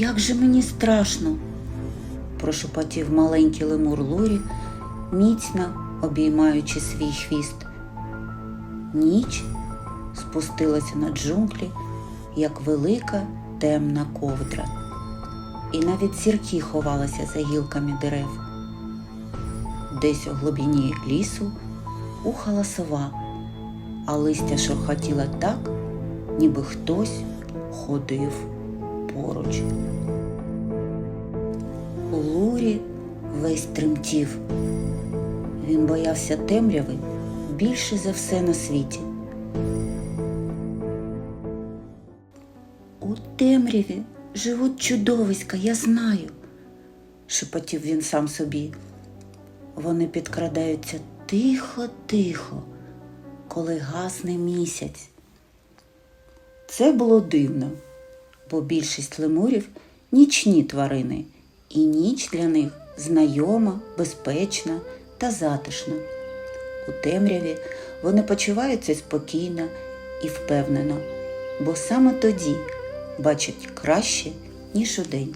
Як же мені страшно, прошепотів маленький лемур Лурі, міцно обіймаючи свій хвіст. Ніч спустилася на джунглі, як велика темна ковдра, і навіть зірки ховалися за гілками дерев. Десь у глибині лісу ухала сова, а листя шурхотіло так, ніби хтось ходив поруч. Лурі весь тремтів. Він боявся темряви більше за все на світі. У темряві живуть чудовиська, я знаю, шепотів він сам собі. Вони підкрадаються тихо-тихо, коли гасне місяць. Це було дивно, бо більшість лемурів нічні тварини, і ніч для них знайома, безпечна та затишна. У темряві вони почуваються спокійно і впевнено, бо саме тоді бачать краще, ніж удень.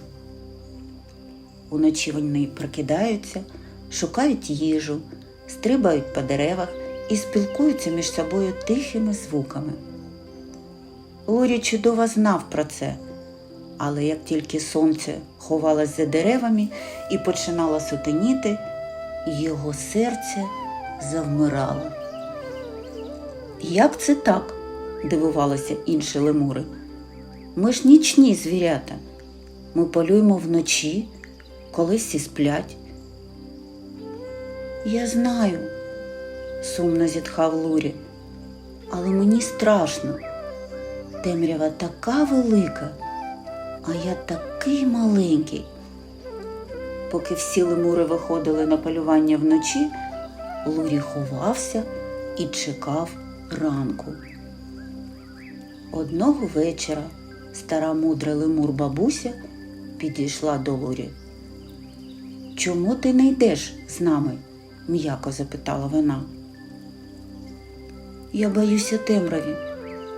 Уночі вони прокидаються, шукають їжу, стрибають по деревах і спілкуються між собою тихими звуками. Лурі чудово знав про це, але як тільки сонце ховалось за деревами і починало сутеніти, його серце завмирало. Як це так? дивувалися інші лемури. Ми ж нічні звірята. Ми полюємо вночі, коли всі сплять. Я знаю, сумно зітхав Лурі, але мені страшно. Темрява така велика, а я такий маленький. Поки всі лемури виходили на полювання вночі, Лурі ховався і чекав ранку. Одного вечора стара мудра лемур бабуся підійшла до Лурі. Чому ти не йдеш з нами? м'яко запитала вона. Я боюся темряві,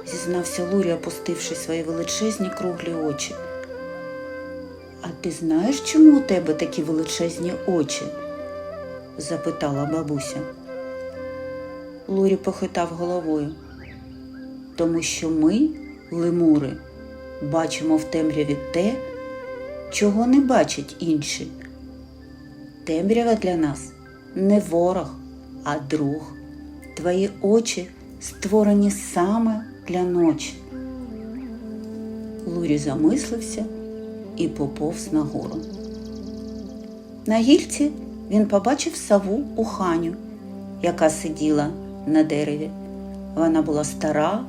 зізнався Лурі, опустивши свої величезні круглі очі. А ти знаєш, чому у тебе такі величезні очі? запитала бабуся. Лурі похитав головою. Тому що ми, лемури, бачимо в темряві те, чого не бачать інші. Темрява для нас не ворог, а друг. Твої очі створені саме для ночі. Лурі замислився і поповз нагору. На гільці він побачив сову у ханю, яка сиділа на дереві. Вона була стара,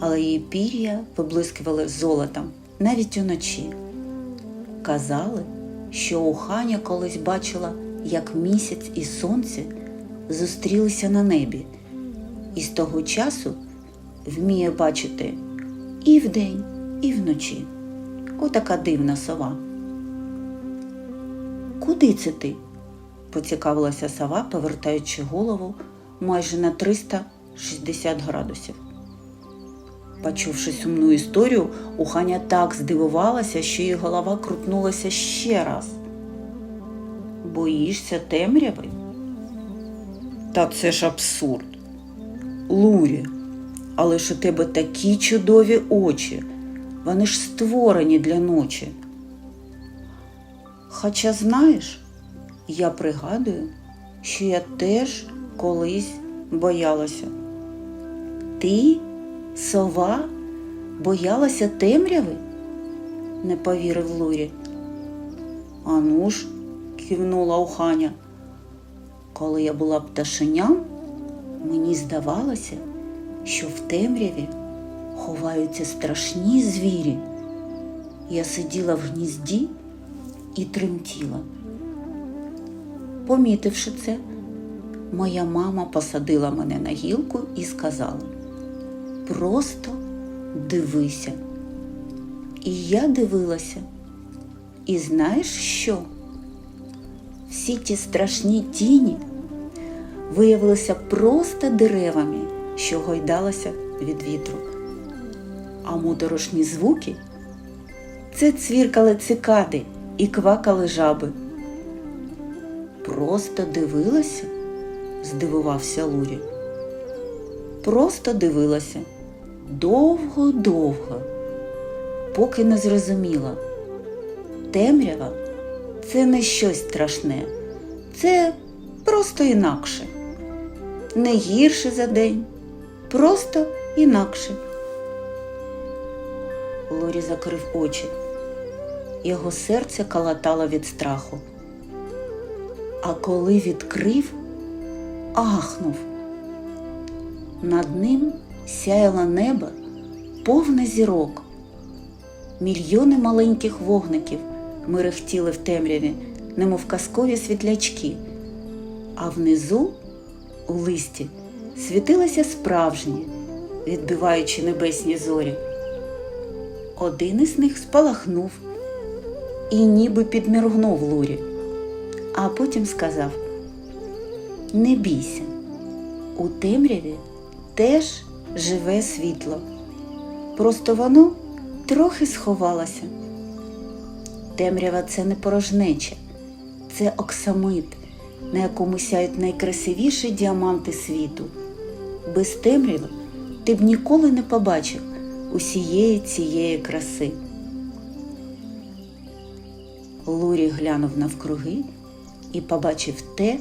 але її пір'я виблискували золотом навіть уночі. Казали, що у ханя колись бачила, як місяць і сонце зустрілися на небі, і з того часу вміє бачити і вдень, і вночі. Отака дивна сова. Куди це ти? поцікавилася сова, повертаючи голову майже на 360 градусів. Почувши сумну історію, Уханя так здивувалася, що її голова крутнулася ще раз. Боїшся темряви? Та це ж абсурд. Лурі, але ж у тебе такі чудові очі. Вони ж створені для ночі. Хоча, знаєш, я пригадую, що я теж колись боялася. Ти, сова, боялася темряви? не повірив Лурі. Ану ж, кивнула Уханя. Коли я була пташеням, мені здавалося, що в темряві ховаються страшні звірі. Я сиділа в гнізді і тремтіла. Помітивши це, моя мама посадила мене на гілку і сказала просто дивися. І я дивилася. І знаєш що? Всі ті страшні тіні виявилися просто деревами, що гойдалися від вітру, а моторошні звуки Це цвіркали цикади і квакали жаби. Просто дивилася? здивувався Лурі. Просто дивилася довго-довго, поки не зрозуміла. Темрява це не щось страшне, це просто інакше. Не гірше за день, просто інакше. Лорі закрив очі. Його серце калатало від страху. А коли відкрив, ахнув. Над ним сяяло небо повне зірок. Мільйони маленьких вогників мерехтіли в темряві, немов казкові світлячки, а внизу, у листі, світилися справжні, відбиваючи небесні зорі. Один із них спалахнув і ніби підміргнув Лурі, а потім сказав: Не бійся, у темряві теж живе світло. Просто воно трохи сховалося. Темрява це не порожнеча, це оксамит, на якому сяють найкрасивіші діаманти світу. Без темряви ти б ніколи не побачив усієї цієї краси. Лурі глянув навкруги і побачив те,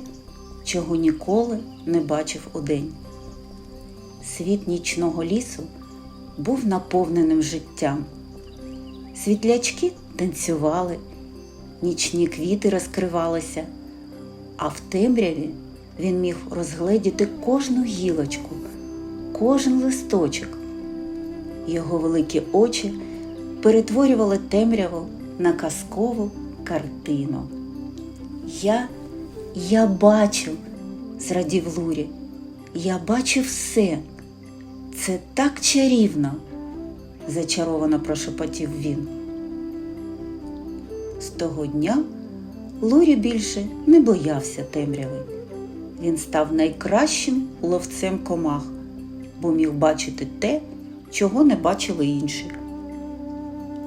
чого ніколи не бачив удень. Світ нічного лісу був наповненим життям. Світлячки танцювали, нічні квіти розкривалися, а в темряві він міг розгледіти кожну гілочку, кожен листочок. Його великі очі перетворювали темряву на казкову картину. Я, я бачу, зрадів Лурі, я бачу все. Це так чарівно, зачаровано прошепотів він. З того дня Лурі більше не боявся темряви. Він став найкращим ловцем комах, бо міг бачити те, чого не бачили інші.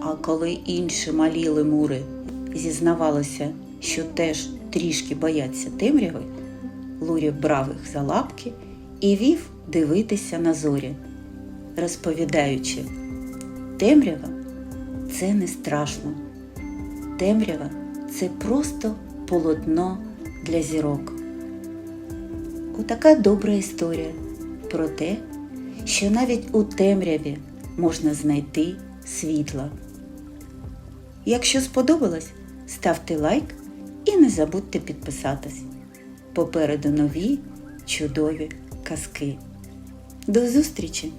А коли інші малі лемури зізнавалися, що теж трішки бояться темряви, Лурі брав їх за лапки і вів дивитися на зорі, розповідаючи, темрява це не страшно. Темрява це просто полотно для зірок. Отака добра історія про те, що навіть у темряві можна знайти світло. Якщо сподобалось, ставте лайк і не забудьте підписатись. Попереду нові чудові казки. До зустрічі!